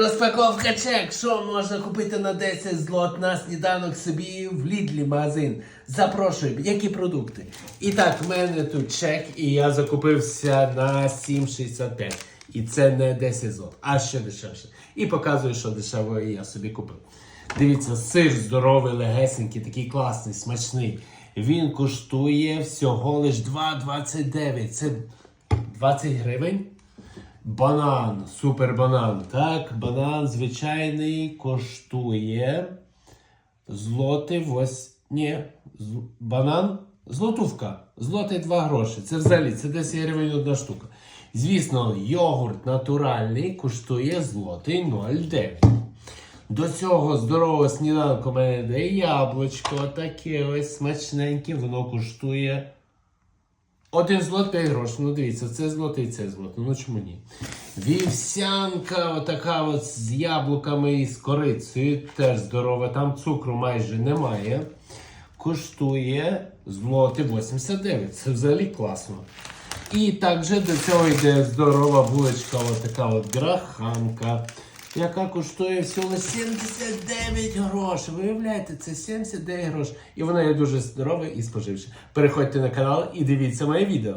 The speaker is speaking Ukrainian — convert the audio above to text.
Розпаковка чек. Що можна купити на 10 злот на сніданок собі в Лідлі магазин. Запрошую, які продукти. І так, в мене тут чек, і я закупився на 7,65. І це не 10 злот, а ще дешевше. І показую, що дешево я собі купив. Дивіться, сир здоровий, легесенький, такий класний, смачний. Він коштує всього лиш 2,29. Це 20 гривень. Банан, супер банан. Так, банан звичайний коштує злоти вось. Ні, з- банан злотувка. Злотий 2 гроші. Це взагалі це 10 гривень одна штука. Звісно, йогурт натуральний коштує злотий 0,9. До цього здорового сніданку мене йде яблучко, таке ось смачненьке, воно коштує один злот 5 грошей. Ну дивіться, це злотий, це злот. Ну чому ні? Вівсянка, отака от з яблуками і з корицею, теж здорова. Там цукру майже немає. Коштує злоти 89. Це взагалі класно. І також до цього йде здорова булочка, така от граханка, яка коштує всього 79 грошей. Виявляєте, це 79 грошей. І вона є дуже здорова і споживча. Переходьте на канал і дивіться моє відео.